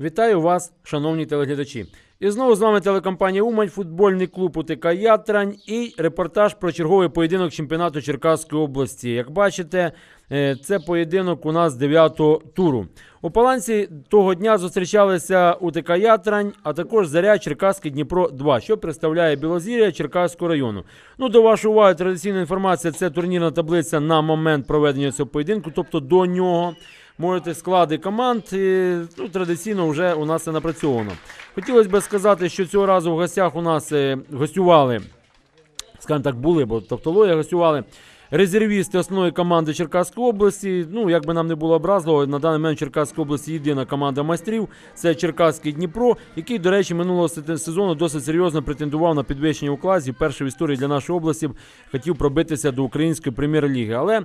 Вітаю вас, шановні телеглядачі. І знову з вами телекомпанія Умань, футбольний клуб УТК Ятрань і репортаж про черговий поєдинок чемпіонату Черкаської області. Як бачите, е, це поєдинок у нас 9-го туру. У Паланці того дня зустрічалися УТК Ятрань, а також Заря Черкаський Дніпро 2, що представляє Білозір'я Черкаського району. Ну, до вашої уваги, традиційна інформація це турнірна таблиця на момент проведення цього поєдинку, тобто до нього. Можете склади команд, і, ну, традиційно вже у нас це напрацьовано. Хотілося б сказати, що цього разу в гостях у нас е, гостювали, скажімо так, були, бо тавтологія гостювали. Резервісти основної команди Черкаської області. Ну, як би нам не було образливо, на даний момент в Черкаській області єдина команда майстрів. Це Черкаський Дніпро, який, до речі, минулого сезону досить серйозно претендував на підвищення у класі. Перший в історії для нашої області хотів пробитися до української прем'єр-ліги. Але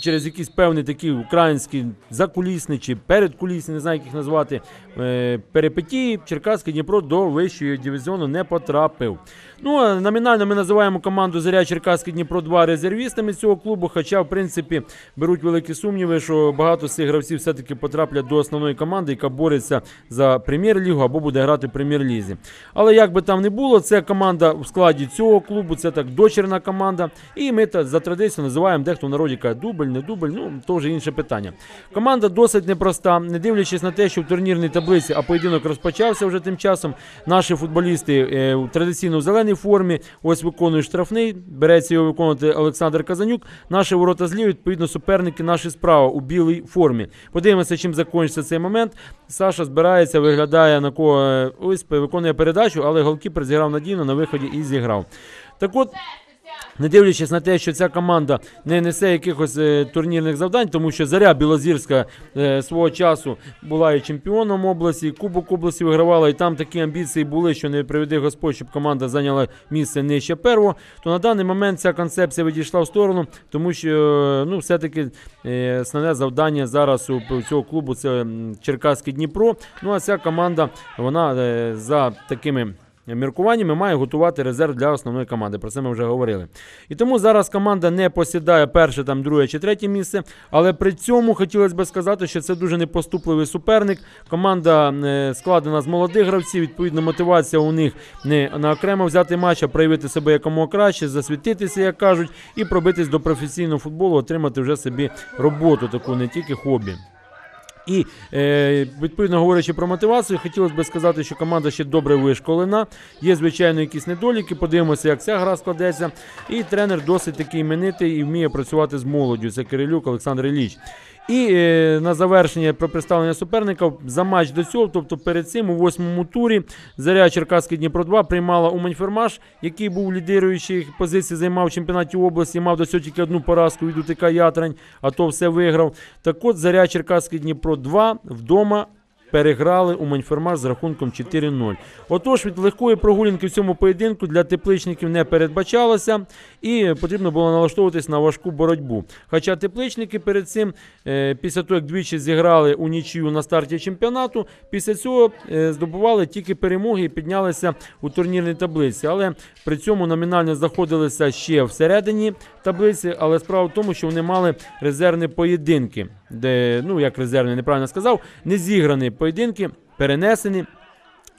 через якісь певні такі українські закулісні чи передкулісні, не знаю, як їх назвати, е, перипетії, Черкаський Дніпро до вищої дивізіону не потрапив. Ну, а номінально ми називаємо команду Заря Черкаський Дніпро 2 резервістами цього клубу. Хоча, в принципі, беруть великі сумніви, що багато з цих гравців все-таки потраплять до основної команди, яка бореться за прем'єр-лігу або буде грати в прем'єр-лізі. Але як би там не було, це команда в складі цього клубу, це так дочерна команда. І ми та за традицією називаємо дехто в народі каже дубль, не дубль. Ну то вже інше питання. Команда досить непроста, не дивлячись на те, що в турнірній таблиці, а поєдинок розпочався вже тим часом. Наші футболісти е, традиційно в зеленій формі. Ось виконує штрафний. Береться його виконувати Олександр Казанюк. Наші ворота зліва, відповідно, суперники наші справа у білій формі. Подивимося, чим закінчиться цей момент. Саша збирається, виглядає на кого е, ось виконує передачу, але голкіпер зіграв надійно на виході і зіграв. Так от. Не дивлячись на те, що ця команда не несе якихось е, турнірних завдань, тому що Заря Білозірська е, свого часу була і чемпіоном області, і Кубок області вигравала, і там такі амбіції були, що не приведи Господь, щоб команда зайняла місце нижче первого. То на даний момент ця концепція відійшла в сторону, тому що е, ну, все-таки основне завдання зараз у, цього клубу це Черкаський Дніпро. Ну а ця команда вона за такими міркуваннями має готувати резерв для основної команди. Про це ми вже говорили. І тому зараз команда не посідає перше, там, друге чи третє місце. Але при цьому хотілося б сказати, що це дуже непоступливий суперник. Команда е, складена з молодих гравців. Відповідно, мотивація у них не на окремо взяти матч, а проявити себе якомога краще, засвітитися, як кажуть, і пробитись до професійного футболу, отримати вже собі роботу, таку не тільки хобі. І е, відповідно говорячи про мотивацію, хотілося б сказати, що команда ще добре вишколена. Є, звичайно, якісь недоліки. Подивимося, як ця гра складеться. І тренер досить такий іменитий і вміє працювати з молоддю. Це Кирилюк Олександр Ілліч. І е, на завершення про представлення суперника за матч до цього, тобто перед цим у восьмому турі Заря Черкаський Дніпро 2 приймала Умань-Фермаш, який був лідируючий позиції, займав в чемпіонаті області, мав до цього тільки одну поразку від УТК Ятрань, а то все виграв. Так от Заря Черкаський Дніпро 2 вдома переграли у Маньфермаш з рахунком 4-0. Отож, від легкої прогулянки в цьому поєдинку для тепличників не передбачалося, і потрібно було налаштовуватись на важку боротьбу. Хоча тепличники перед цим, е, після того, як двічі зіграли у нічию на старті чемпіонату, після цього е, здобували тільки перемоги і піднялися у турнірній таблиці. Але при цьому номінально знаходилися ще всередині таблиці. Але справа в тому, що вони мали резервні поєдинки, де, ну як резервний неправильно сказав, не зіграні поєдинки, перенесені.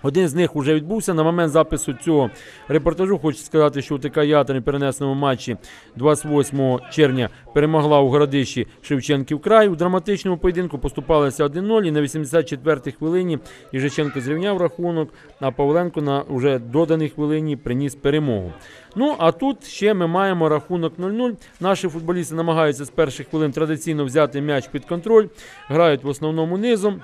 Один з них вже відбувся. На момент запису цього репортажу хочу сказати, що УТК Ятрин в перенесеному матчі 28 червня перемогла у городищі Шевченків край. У драматичному поєдинку поступалися 1-0 і на 84-й хвилині Іжиченко зрівняв рахунок, а Павленко на вже доданій хвилині приніс перемогу. Ну а тут ще ми маємо рахунок 0-0. Наші футболісти намагаються з перших хвилин традиційно взяти м'яч під контроль, грають в основному низом.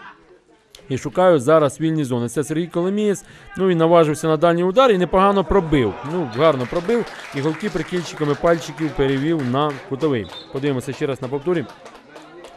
І шукають зараз вільні зони. Це Сергій Коломієць. Ну і наважився на дальній удар і непогано пробив. Ну, гарно пробив. І голки прикільчиками пальчиків перевів на кутовий. Подивимося ще раз на повторі.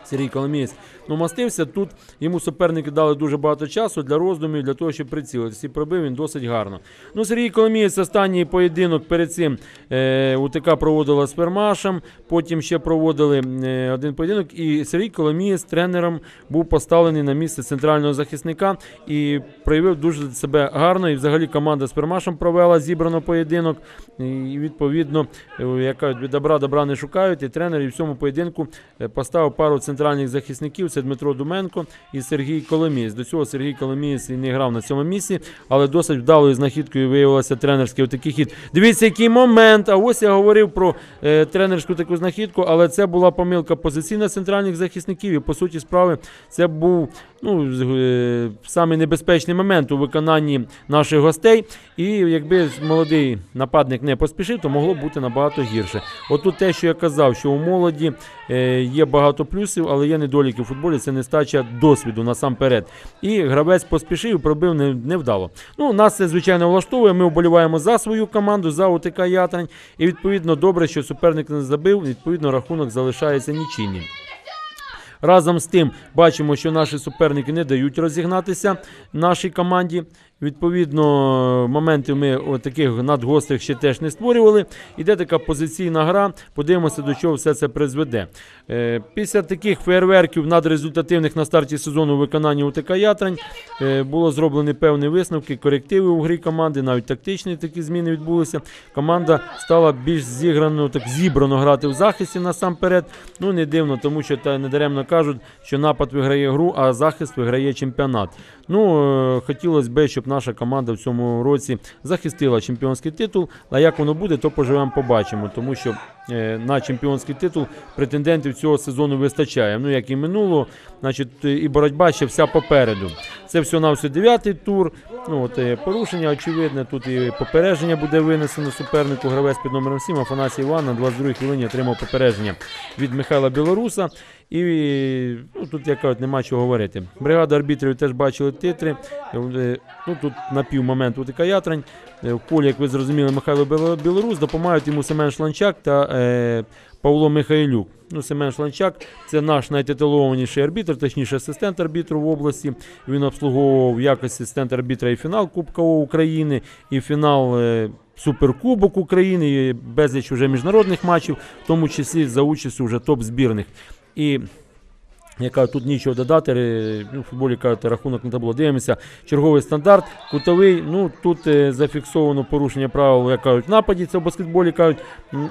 Сергій Коломієць ну, мастився. Тут йому суперники дали дуже багато часу для роздумів, для того, щоб прицілитися. І пробив він досить гарно. Ну, Сергій Коломієць останній поєдинок перед цим е, УТК проводила з Фермашем, потім ще проводили е, один поєдинок. І Сергій Коломієць тренером був поставлений на місце центрального захисника і проявив дуже себе гарно. І взагалі команда з Фермашем провела зібрано поєдинок. І відповідно, е, як кажуть, від добра добра не шукають. І тренер і в цьому поєдинку е, поставив пару центральних захисників. Це Дмитро Думенко і Сергій Коломієць. До цього Сергій Коломієць і не грав на цьому місці, але досить вдалою знахідкою виявилося тренерський отакий хід. Дивіться, який момент. А ось я говорив про е, тренерську таку знахідку, але це була помилка позиційна центральних захисників. І по суті справи це був ну, е, самий небезпечний момент у виконанні наших гостей. І якби молодий нападник не поспішив, то могло бути набагато гірше. Отут те, що я казав, що у молоді е, є багато плюсів, але є недоліки в футболі. Це нестача досвіду насамперед. І гравець поспішив, пробив невдало. Ну, нас це звичайно влаштовує. Ми вболіваємо за свою команду, за ОТК Ятрань. І відповідно добре, що суперник не забив. Відповідно, рахунок залишається нічинним. Разом з тим бачимо, що наші суперники не дають розігнатися нашій команді. Відповідно, моментів ми от таких надгострих ще теж не створювали. Іде така позиційна гра. Подивимося, до чого все це призведе. Е, після таких фейерверків надрезультативних на старті сезону у виконанні УТК Ятрань е, було зроблені певні висновки, корективи у грі команди, навіть тактичні такі зміни відбулися. Команда стала більш зіграно, так зібрано грати в захисті насамперед. Ну не дивно, тому що та недаремно кажуть, що напад виграє гру, а захист виграє чемпіонат. Ну е, хотілося б, щоб наша команда в цьому році захистила чемпіонський титул. А як воно буде, то поживемо, побачимо, тому що е, на чемпіонський титул претендентів цього сезону вистачає. Ну як і минулого, значить, е, і боротьба ще вся попереду. Це все на все дев'ятий тур. Ну от порушення очевидне. Тут і попередження буде винесено супернику. Гравець під номером 7 Афанасій Іван на 22-й хвилині отримав попередження від Михайла Білоруса. І ну, тут як кажуть, нема чого говорити. Бригада арбітрів теж бачили титри. Е, Ну, тут на пів моменту УТК Ятрань. Е, В полі, як ви зрозуміли, Михайло Біло- Білорус допомагають йому Семен Шланчак та е, Павло Михайлюк. Ну, Семен Шланчак це наш найтитулованіший арбітр, точніше асистент арбітру в області. Він обслуговував якості асистент арбітра і фінал Кубка України, і фінал е, Суперкубок України, безліч вже міжнародних матчів, в тому числі за участю вже топ-збірних. І яка тут нічого додати. ре- Ну, в футболі кажуть, рахунок на табло. Дивимося. Черговий стандарт, кутовий. Ну тут е, зафіксовано порушення правил, як кажуть, нападі. Це в баскетболі кажуть.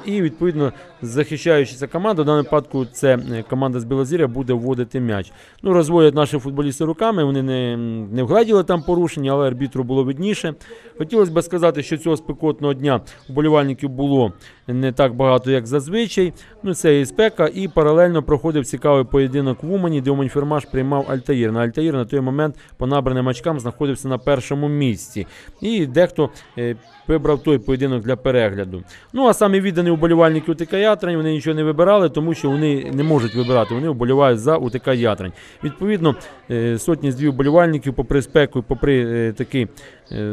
І відповідно захищаючися команда. В даному випадку це е, команда з Білозір'я буде вводити м'яч. Ну, розводять наші футболісти руками. Вони не, не вгледіли там порушення, але арбітру було видніше. Хотілося б сказати, що цього спекотного дня вболівальників було не так багато, як зазвичай. Ну, це і спека, і паралельно проходив цікавий поєдинок в Умані, де Умань-Фермаш приймав Альтаїр. На Альтаїр на той момент по набраним очкам знаходився на першому місці. І дехто е, вибрав той поєдинок для перегляду. Ну а самі віддані уболівальники УТК Ятрань, вони нічого не вибирали, тому що вони не можуть вибирати. Вони вболівають за УТК Ятрань. Відповідно, е, сотні з дві вболівальників, попри спеку, попри е, такий е,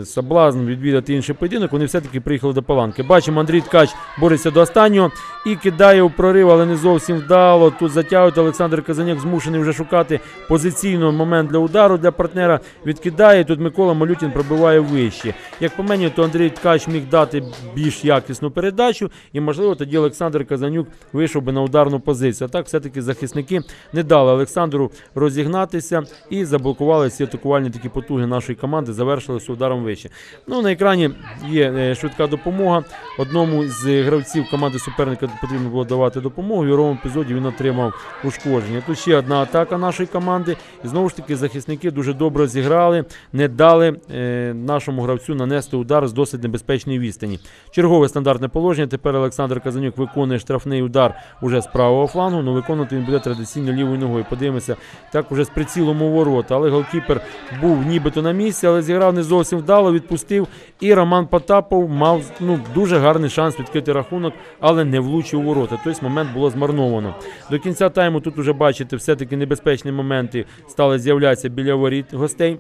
соблазн відвідати інший поєдинок, вони все-таки приїхали до Паланки. Бачимо, Андрій Ткач бореться до останнього і кидає у прорив, але не зовсім вдало. Тут затягують Олександр Казанюк змушений вже шукати позиційно момент для удару для партнера. Відкидає. Тут Микола Малютін пробиває вище. Як по мені, то Андрій Ткач міг дати більш якісну передачу, і можливо тоді Олександр Казанюк вийшов би на ударну позицію. Так все-таки захисники не дали Олександру розігнатися і заблокували всі атакувальні такі потуги нашої команди, завершилися ударом вище. Ну на екрані є е, швидка допомога. Одному з гравців команди суперника потрібно було давати допомогу. В ігровому епізоді він отримав ушкодження. Тут ще одна атака нашої команди. І знову ж таки захисники дуже добре зіграли, не дали е, нашому гравцю нанести удар з досить небезпечної відстані. Чергове стандартне положення. Тепер Олександр Казанюк виконує штрафний удар уже з правого флангу. але виконувати він буде традиційно лівою ногою. Подивимося, так уже з прицілом у ворота. Але голкіпер був нібито на місці, але зіграв не зовсім вдало, відпустив. І Роман Потапов мав ну, дуже гарний шанс відкрити рахунок, але не влучив у ворота. Тобто момент було змарновано. До кінця тайму тут уже бачите, все-таки небезпечні моменти стали з'являтися біля воріт гостей.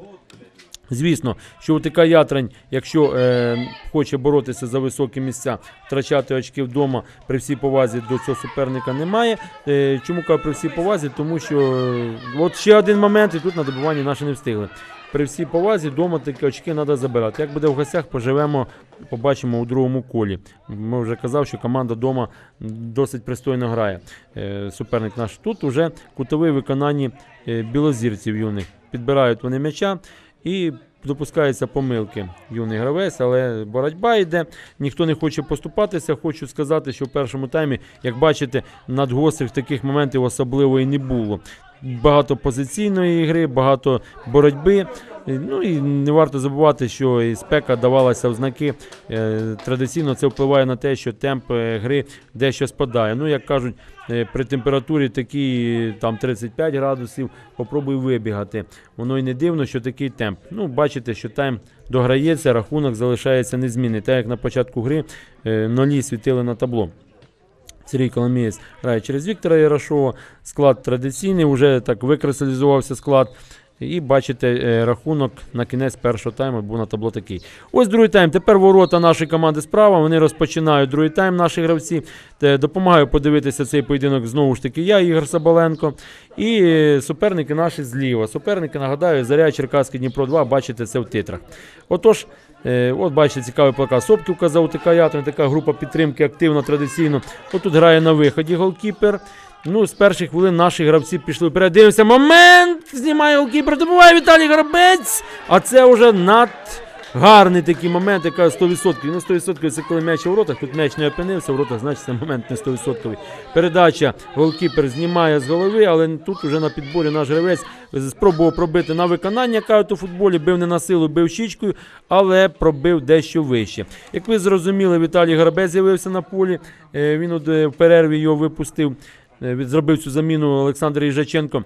Звісно, що УТК Ятрань, якщо е, хоче боротися за високі місця, втрачати очки вдома при всій повазі до цього суперника немає. Е, чому кажу при всій повазі? Тому що е, от ще один момент, і тут на добуванні наші не встигли. При всій повазі вдома такі очки треба забирати. Як буде в гостях, поживемо, побачимо у другому колі. Ми вже казав, що команда вдома досить пристойно грає. Е, суперник наш тут уже кутовий виконанні е, білозірців юних. Підбирають вони м'яча і допускаються помилки юний гравець, але боротьба йде. Ніхто не хоче поступатися. Хочу сказати, що в першому таймі, як бачите, надгострих таких моментів особливо і не було. багато позиційної гри, багато боротьби. Ну і не варто забувати, що і спека давалася в знаки. Е, Традиційно це впливає на те, що темп е, гри дещо спадає. Ну, як кажуть, е, при температурі такій там 35 градусів, попробуй вибігати. Воно й не дивно, що такий темп. Ну, бачите, що тайм дограється, рахунок залишається незмінний. Так як на початку гри нулі світили на табло. Сергій Коломієць грає через Віктора Ярошова. Склад традиційний, вже так викристалізувався склад. І бачите, е, рахунок на кінець першого тайму був на табло такий. Ось другий тайм. Тепер ворота нашої команди справа. Вони розпочинають другий тайм, наші гравці. Допомагаю подивитися цей поєдинок знову ж таки я, Ігор Сабаленко. І е, суперники наші зліва. Суперники, нагадаю, Заря Черкаський Дніпро 2, бачите це в титрах. Отож, е, от бачите, цікавий плакат. Сопківка за УТК Ятрин, така група підтримки активно, традиційно. От тут грає на виході голкіпер. Ну, з перших хвилин наші гравці пішли вперед. Дивимося, момент! Знімає голкіпер, добуває Віталій Горобець! А це вже над гарний такий момент, яка 100%. Ну, 100% це коли м'яч у воротах, тут м'яч не опинився в воротах, значить це момент не 100%. Передача голкіпер знімає з голови, але тут уже на підборі наш гравець спробував пробити на виконання, кажуть у футболі, бив не на силу, бив щічкою, але пробив дещо вище. Як ви зрозуміли, Віталій Горобець з'явився на полі, е, він е, в перерві його випустив. Е, зробив цю заміну Олександр Їжаченко.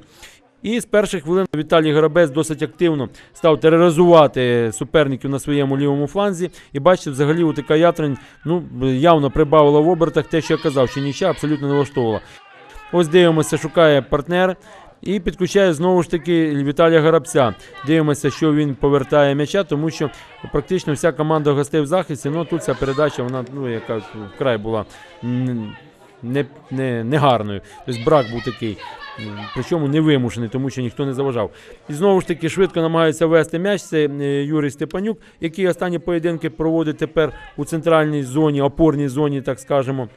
І з перших хвилин Віталій Горобець досить активно став тероризувати суперників на своєму лівому фланзі. І бачите, взагалі УТК Ятрин ну, явно прибавила в обертах те, що я казав, що нічия абсолютно не влаштовувала. Ось дивимося, шукає партнер. І підключає знову ж таки Віталія Горобця. Дивимося, що він повертає м'яча, тому що практично вся команда гостей в захисті. Ну тут ця передача, вона ну, яка вкрай була не, не, негарною. Тобто брак був такий. Причому невимушений, тому що ніхто не заважав. І знову ж таки швидко намагається вести м'яч. Це е, Юрій Степанюк, який останні поєдинки проводить тепер у центральній зоні, опорній зоні, так скажемо.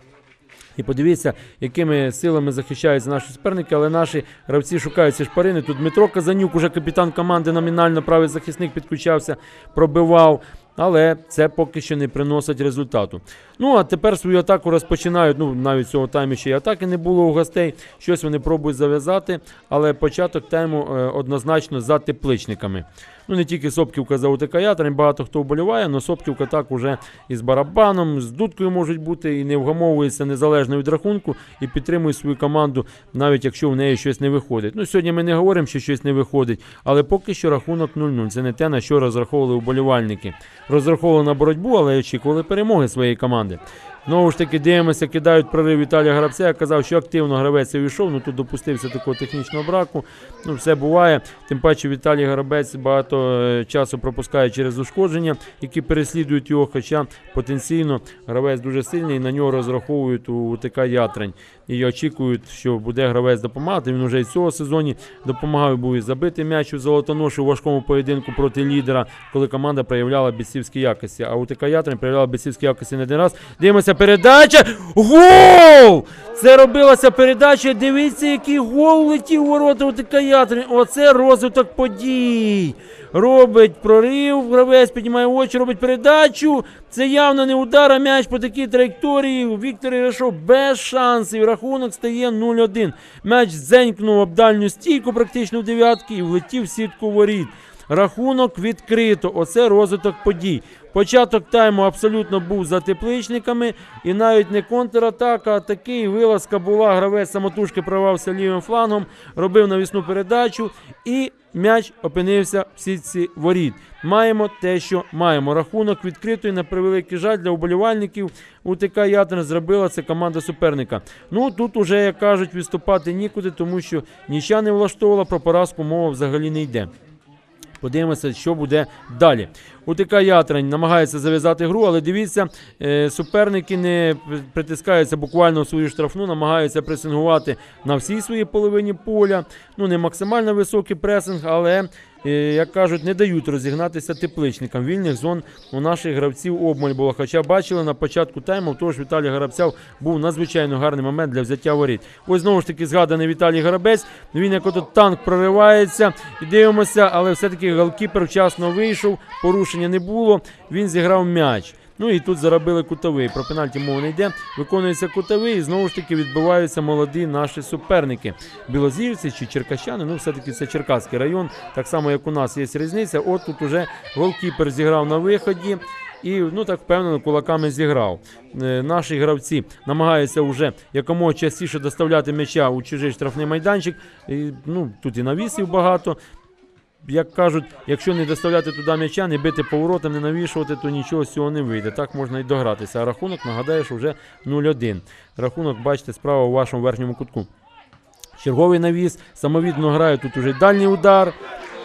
І подивіться, якими силами захищаються наші суперники, але наші гравці шукають ці шпарини. Тут Дмитро Казанюк, уже капітан команди, номінально правий захисник підключався, пробивав. Але це поки що не приносить результату. Ну а тепер свою атаку розпочинають. Ну навіть цього тайму ще й атаки не було у гостей. Щось вони пробують зав'язати, але початок тайму е, однозначно за тепличниками. Ну не тільки Сопківка за УТК Ятрин, багато хто вболіває, але Сопківка так уже із барабаном, з дудкою можуть бути і не вгамовується незалежно від рахунку і підтримує свою команду, навіть якщо в неї щось не виходить. Ну сьогодні ми не говоримо, що щось не виходить, але поки що рахунок 0-0. Це не те, на що розраховували вболівальники. Розраховували на боротьбу, але очікували перемоги своєї команди. Знову ж таки, дивимося, кидають прорив Віталія Грабця. Я казав, що активно гравець увійшов. Ну тут допустився такого технічного браку. Ну, все буває. Тим паче Віталій Горобець багато е, часу пропускає через ушкодження, які переслідують його. Хоча потенційно гравець дуже сильний, і на нього розраховують у УТК Ятрань. І очікують, що буде гравець допомагати. Він вже і цього сезоні допомагав був і забити м'яч у золотоношу у важкому поєдинку проти лідера, коли команда проявляла бійцівські якості. А УТК Ятрань проявляла бійцівські якості не один раз. Дивимося, передача. Гол! Це робилася передача. Дивіться, який гол летів у ворота УТК Ятрань. Оце розвиток подій. Робить прорив, гравець піднімає очі, робить передачу. Це явно не удар, а м'яч по такій траєкторії. Віктор Ірешов без шансів. Рахунок стає 0-1. М'яч дзенькнув об дальню стійку практично в дев'ятки і влетів в сітку воріт. Рахунок відкрито. Оце розвиток подій. Початок тайму абсолютно був за тепличниками, і навіть не контратака, а такий вилазка була. Гравець самотужки провався лівим флангом, робив навісну передачу, і м'яч опинився в сітці воріт. Маємо те, що маємо. Рахунок відкритий на превеликий жаль для вболівальників. УТК Ятрин зробила це команда суперника. Ну тут уже, як кажуть, відступати нікуди, тому що нічя не влаштовувала, про поразку мова взагалі не йде. Подивимося, що буде далі. УТК Ятрань намагається зав'язати гру, але дивіться, е, суперники не притискаються буквально в свою штрафну, намагаються пресингувати на всій своїй половині поля. Ну, не максимально високий пресинг, але, як кажуть, не дають розігнатися тепличникам. Вільних зон у наших гравців обмаль було. Хоча бачили на початку тайму, тож Віталій Грабцяв був надзвичайно гарний момент для взяття воріт. Ось знову ж таки згаданий Віталій Грабець. Він як ото танк проривається. І дивимося, але все-таки голкіпер вчасно вийшов, порушення не було. Він зіграв м'яч. Ну і тут заробили кутовий. Про пенальті мова не йде. Виконується кутовий, і знову ж таки відбиваються молоді наші суперники. Білозірці чи черкащани. Ну, все-таки це Черкаський район. Так само, як у нас є різниця. От тут уже голкіпер зіграв на виході. І ну так впевнено кулаками зіграв. Е, наші гравці намагаються вже якомога частіше доставляти м'яча у чужий штрафний майданчик. І, ну, тут і навісів багато. Як кажуть, якщо не доставляти туди м'яча, не бити поворотом, не навішувати, то нічого з цього не вийде. Так можна і догратися. А рахунок, нагадаю, що вже 0-1. Рахунок, бачите, справа у вашому верхньому кутку. Черговий навіс, самовідно грає тут уже дальній удар.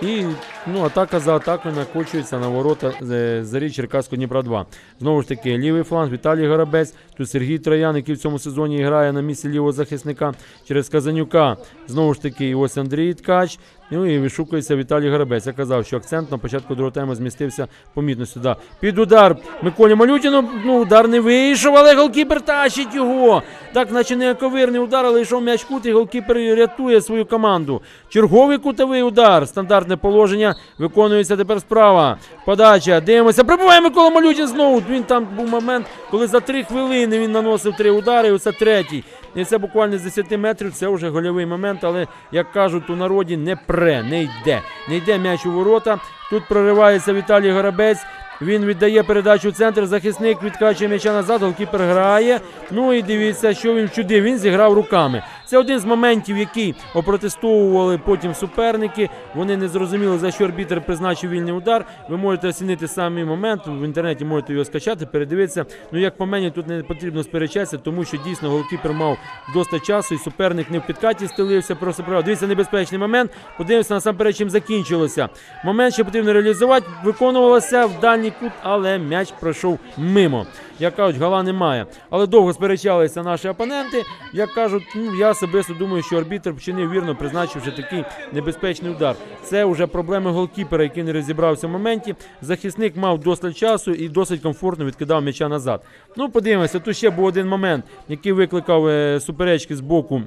І ну, атака за атакою накочується на ворота е, зарі Черкаського Дніпра 2. Знову ж таки, лівий фланг Віталій Горобець. Тут Сергій Троян, який в цьому сезоні грає на місці лівого захисника через Казанюка. Знову ж таки, ось Андрій Ткач. Ну і вишукується Віталій Горобець. Я казав, що акцент на початку другого тайму змістився помітно сюди. Під удар Миколі Малютіну. Ну, удар не вийшов, але голкіпер тащить його. Так, наче не ковирний удар, але йшов м'яч кут, і голкіпер рятує свою команду. Черговий кутовий удар. Стандартне положення. Виконується тепер справа. Подача. Дивимося. Прибуває Микола Малютін знову. Він там був момент, коли за три хвилини він наносив три удари. І оце третій. І це буквально з 10 метрів. Це вже гольовий момент. Але як кажуть у народі, не пре, не йде. Не йде м'яч у ворота. Тут проривається Віталій Горобець. Він віддає передачу в центр. Захисник відкачує м'яча назад. Голкіпер грає. Ну і дивіться, що він вчудив. Він зіграв руками. Це один з моментів, який опротестовували потім суперники. Вони не зрозуміли, за що арбітр призначив вільний удар. Ви можете оцінити самий момент. В інтернеті можете його скачати, передивитися. Ну як по мені, тут не потрібно сперечатися, тому що дійсно голкіпер мав досить часу, і суперник не в підкаті стелився. Просто правда. Дивіться, небезпечний момент. Подивимося насамперед, чим закінчилося. Момент ще потрібно реалізувати. Виконувалося в дальній кут, але м'яч пройшов мимо. Як кажуть, гала немає. Але довго сперечалися наші опоненти. Як кажуть, ну я особисто думаю, що арбітр вчинив вірно, призначивши такий небезпечний удар. Це вже проблеми голкіпера, який не розібрався в моменті. Захисник мав досить часу і досить комфортно відкидав м'яча назад. Ну, подивимося, тут ще був один момент, який викликав е, суперечки з боку.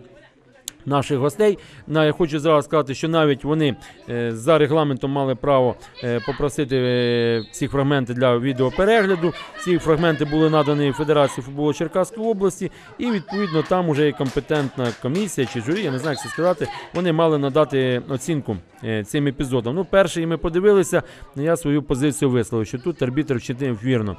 Наших гостей На- я хочу зразу сказати, що навіть вони е, за регламентом мали право е, попросити е, ці фрагменти для відеоперегляду. Ці фрагменти були надані Федерації футболу Черкаської області, і відповідно там уже і компетентна комісія чи журі, я не знаю, як це сказати. Вони мали надати оцінку цим епізодам. Ну, перший ми подивилися. Я свою позицію висловив, що тут арбітр вчинив вірно.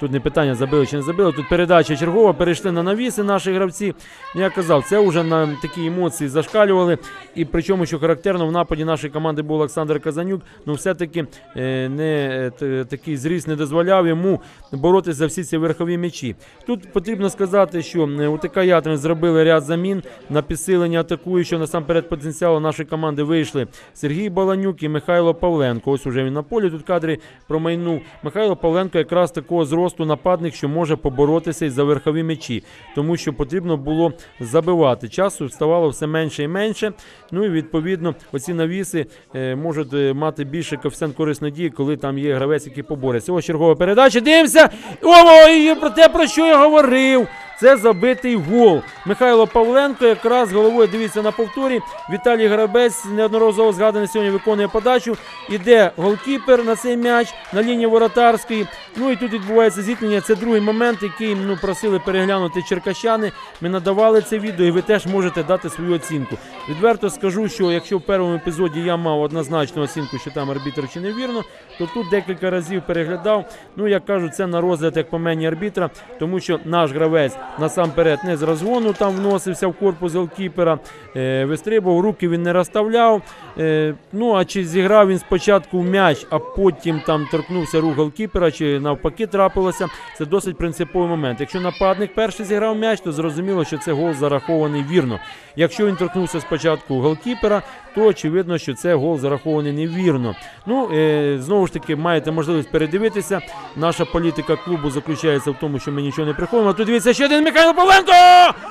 Тут не питання забили чи не забили. Тут передача чергова, перейшли на навіси наші гравці. Ну, Я казав, це вже на такі емоції зашкалювали. І причому, що характерно, в нападі нашої команди був Олександр Казанюк. Ну, все-таки е, не е, такий зріст не дозволяв йому боротися за всі ці верхові м'ячі. Тут потрібно сказати, що е, УТК Ятрин зробили ряд замін на підсилення атакуючого. Насамперед потенціалу нашої команди вийшли Сергій Баланюк і Михайло Павленко. Ось уже він на полі. Тут кадри промайнув. Михайло Павленко якраз такого зросту нападник, що може поборотися із за верхові м'ячі, тому що потрібно було забивати. Часу ставало все менше і менше. Ну і відповідно оці навіси е, можуть е, мати більше коефіцієнт корисної дії, коли там є гравець, який побореться. Ось чергова передача. Дивимося! Ой, про те, про що я говорив. Це забитий гол. Михайло Павленко якраз головою дивіться на повторі. Віталій Грабець неодноразово згаданий сьогодні виконує подачу. Іде голкіпер на цей м'яч на лінії воротарської. Ну і тут відбувається зіткнення. Це другий момент, який ну, просили переглянути черкащани. Ми надавали це відео, і ви теж можете дати свою оцінку. Відверто скажу, що якщо в першому епізоді я мав однозначну оцінку, що там арбітр чи невірно, то тут декілька разів переглядав. Ну, як кажуть, це на розгляд, як по мені арбітра, тому що наш гравець насамперед не з розгону там вносився в корпус голкіпера, е, вистрибував, руки він не розставляв. Е, ну а чи зіграв він спочатку в м'яч, а потім там торкнувся рух голкіпера, чи навпаки трапилося. Це досить принциповий момент. Якщо нападник перший зіграв м'яч, то зрозуміло, що це гол зарахований вірно. Якщо він торкнувся спочатку голкіпера, то очевидно, що це гол зарахований невірно. Ну е, знову ж таки, маєте можливість передивитися. Наша політика клубу заключається в тому, що ми нічого не приховуємо. Тут дивіться ще один Михайло Павленко!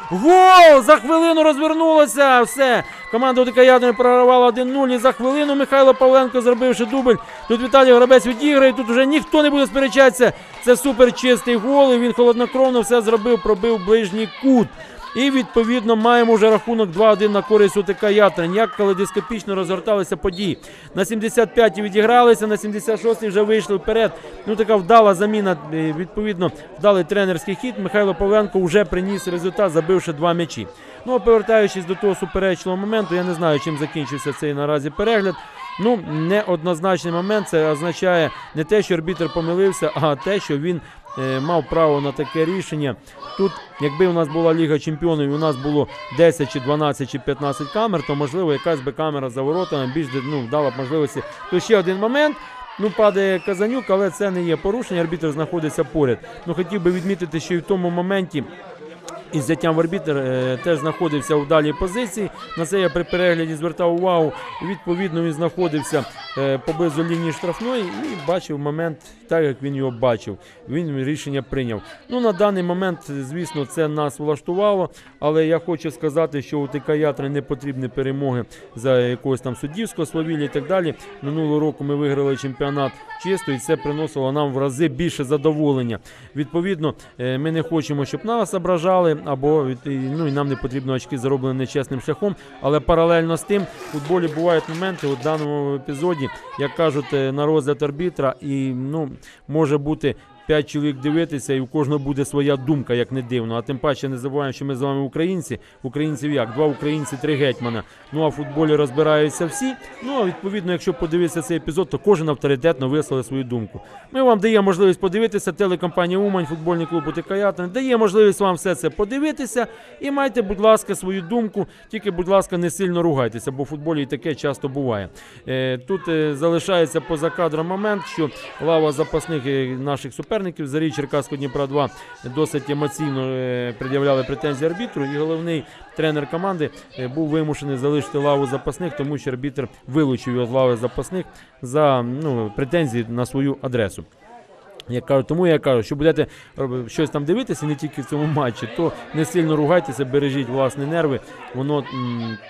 Гол! За хвилину розвернулося. Все. Команда Ядерний прорвала 1-0. І за хвилину Михайло Павленко зробивши дубль. Тут Віталій Горобець відіграє. Тут вже ніхто не буде сперечатися. Це супер чистий гол. І він холоднокровно все зробив, пробив ближній кут. І відповідно маємо вже рахунок 2-1 на користь УТК Ятрань. Як калейдоскопічно розгорталися події. На 75-й відігралися, на 76-й вже вийшли вперед. Ну така вдала заміна, е, відповідно, вдалий тренерський хід. Михайло Павленко вже приніс результат, забивши два м'ячі. Ну а повертаючись до того суперечного моменту, я не знаю, чим закінчився цей наразі перегляд. Ну, неоднозначний момент. Це означає не те, що арбітр помилився, а те, що він мав право на таке рішення. Тут, якби у нас була Ліга Чемпіонів, і у нас було 10 чи 12 чи 15 камер, то можливо якась би камера за воротами більш ну, дала б можливості. То ще один момент. Ну, падає Казанюк, але це не є порушення. Арбітр знаходиться поряд. Ну, хотів би відмітити, що і в тому моменті із взяттям в арбітр е, теж знаходився у дальній позиції. На це я при перегляді звертав увагу. Відповідно він знаходився е, поблизу лінії штрафної і бачив момент, так як він його бачив. Він рішення прийняв. Ну на даний момент, звісно, це нас влаштувало. Але я хочу сказати, що у ТК Ятри не потрібні перемоги за якогось там суддівського свавілля і так далі. Минулого року ми виграли чемпіонат чисто, і це приносило нам в рази більше задоволення. Відповідно, е, ми не хочемо, щоб нас ображали, або ну, і нам не потрібно очки зароблені нечесним шляхом. Але паралельно з тим, в футболі бувають моменти у даному епізоді, як кажуть, е, на розгляд арбітра, і ну, може бути. П'ять чоловік дивитися, і у кожного буде своя думка, як не дивно. А тим паче не забуваємо, що ми з вами українці. Українців як? Два українці, три гетьмана. Ну а в футболі розбираються всі. Ну а відповідно, якщо подивитися цей епізод, то кожен авторитетно висловив свою думку. Ми вам даємо можливість подивитися. Телекомпанія Умань, футбольний клуб УТК дає можливість вам все це подивитися. І майте, будь ласка, свою думку. Тільки, будь ласка, не сильно ругайтеся, бо в футболі і таке часто буває. Е, тут е, залишається поза кадром момент, що лава запасних е, наших суперників Зарій Черкаску Дніпра 2 досить емоційно е, пред'являли претензії арбітру. І головний тренер команди е, був вимушений залишити лаву запасних, тому що арбітр вилучив його з лави запасних за ну, претензії на свою адресу. Я кажу, тому я кажу, що будете щось там дивитися не тільки в цьому матчі, то не сильно ругайтеся, бережіть власні нерви. Воно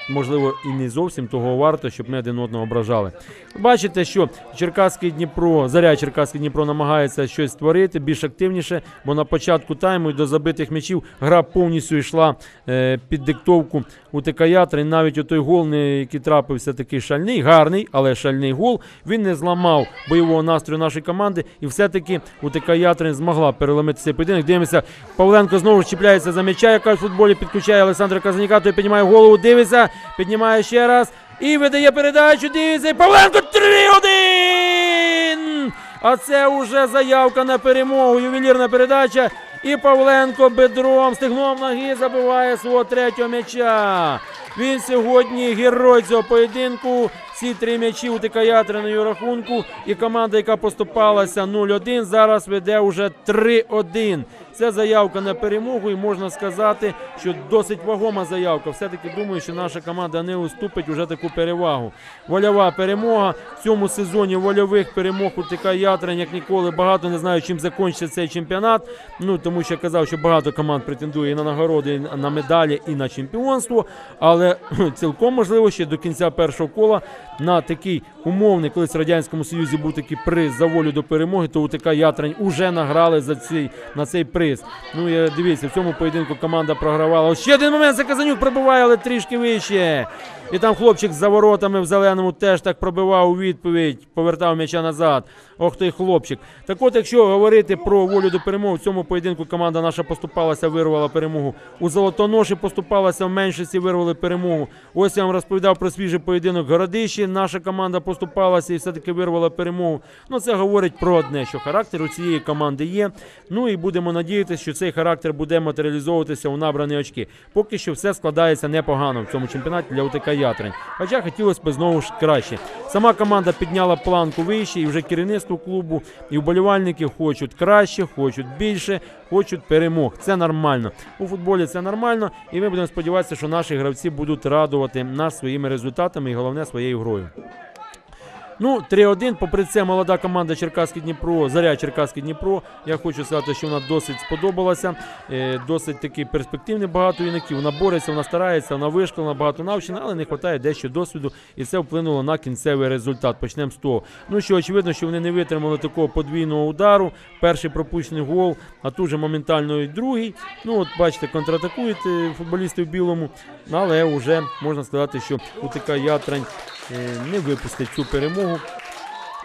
можливо і не зовсім того варто, щоб ми один одного ображали. Бачите, що Черкаський Дніпро, заря Черкаський Дніпро намагається щось створити більш активніше, бо на початку тайму і до забитих м'ячів гра повністю йшла е, під диктовку у Ятри. Навіть отой гол, не- який трапився, такий шальний, гарний, але шальний гол. Він не зламав бойового настрою нашої команди, і все-таки УТК Ятрин змогла переломити цей поєдинок. Дивимося, Павленко знову чіпляється за м'яча, яка в футболі підключає Олександра Казаніка, той піднімає голову, дивиться, піднімає ще раз і видає передачу. Дивиться, і Павленко 3-1! А це вже заявка на перемогу. Ювелірна передача. І Павленко бедром, стегном ноги забиває свого третього м'яча. Він сьогодні герой цього поєдинку. Всі три м'ячі у на рахунку. І команда, яка поступалася 0-1, зараз веде уже 3-1. Це заявка на перемогу, і можна сказати, що досить вагома заявка. Все-таки думаю, що наша команда не уступить уже таку перевагу. Вольова перемога в цьому сезоні вольових перемог у ТК Ятрань, як ніколи. Багато не знаю, чим закінчиться цей чемпіонат. Ну тому що я казав, що багато команд претендує і на нагороди, і на медалі, і на чемпіонство. Але цілком можливо ще до кінця першого кола на такий умовний, колись радянському союзі був такий приз за волю до перемоги, то УТК Ятрань уже награли за цей на цей приз. Ну я дивіться, в цьому поєдинку команда програвала. Ще один момент за Казанюк пробиває, але трішки вище. І там хлопчик за воротами в зеленому теж так пробивав у відповідь, повертав м'яча назад. Ох той хлопчик. Так от, якщо говорити про волю до перемоги, в цьому поєдинку команда наша поступалася, вирвала перемогу. У Золотоноші поступалася в меншості, вирвали перемогу. Ось я вам розповідав про свіжий поєдинок Городищі. Наша команда поступалася і все-таки вирвала перемогу. Ну це говорить про одне, що характер у цієї команди є. Ну і будемо надіятися, що цей характер буде матеріалізовуватися у набрані очки. Поки що все складається непогано в цьому чемпіонаті для УТК Ятрень. Хоча хотілося б знову ж краще. Сама команда підняла планку вище, і вже керівництво клубу і вболівальники хочуть краще, хочуть більше, хочуть перемог. Це нормально. У футболі це нормально, і ми будемо сподіватися, що наші гравці будуть радувати нас своїми результатами і головне своєю грою. Ну, 3-1, попри це, молода команда Черкаське Дніпро, Заря Черкаське Дніпро. Я хочу сказати, що вона досить сподобалася. Е, досить такий перспективний багато юнаків. Вона бореться, вона старається, вона вишколена, багато навчена, але не вистачає дещо досвіду, і це вплинуло на кінцевий результат. Почнемо з того. Ну що, очевидно, що вони не витримали такого подвійного удару. Перший пропущений гол, а тут же моментально і другий. Ну, от бачите, контратакують футболісти в білому, але вже можна сказати, що УТК Ятрань е, не випустить цю перемогу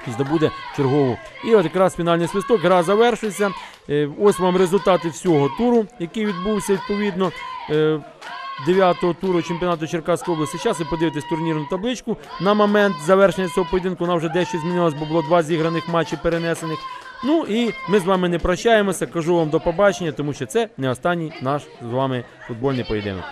і здобуде чергову. І от якраз фінальний свисток, гра завершується. Е, Ось вам результати всього туру, який відбувся відповідно. е, Дев'ятого туру чемпіонату Черкаської області. Зараз ви подивитесь турнірну табличку. На момент завершення цього поєдинку вона вже дещо змінилась, бо було два зіграних матчі перенесених. Ну і ми з вами не прощаємося. Кажу вам до побачення, тому що це не останній наш з вами футбольний поєдинок.